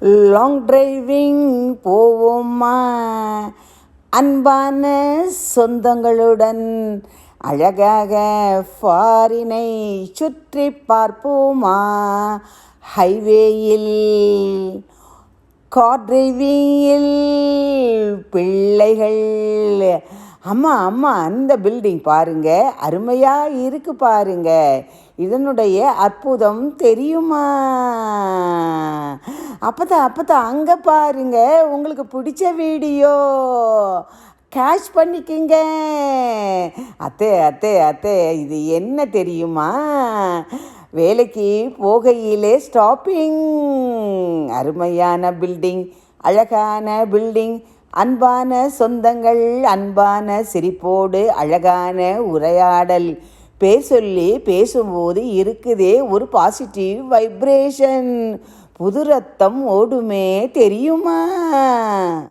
Long driving போவோமா? அன்பான சொந்தங்களுடன் அழகாக ஃபாரினை சுற்றி பார்ப்போமா? ஹைவேயில் கார் டிரைவிங்கில் பிள்ளைகள். அம்மா அம்மா அந்த பில்டிங் பாருங்க. அருமையாக இருக்கு பாருங்க. இதனுடைய அற்புதம் தெரியுமா? அப்போதான் அப்போ தான் அங்கே பாருங்க உங்களுக்கு பிடிச்ச வீடியோ. கேஷ் பண்ணிக்கிங்க. அத்தே அத்தே அத்தே இது என்ன தெரியுமா? வேலைக்கு போகையிலே ஸ்டாப்பிங் அருமையான பில்டிங் அழகான பில்டிங் அன்பான சொந்தங்கள் அன்பான சிரிப்போடு அழகான உரையாடல். பேர் சொல்லி பேசும்போது இருக்குதே ஒரு பாசிட்டிவ் வைப்ரேஷன் புது ரத்தம் ஓடுமே தெரியுமா?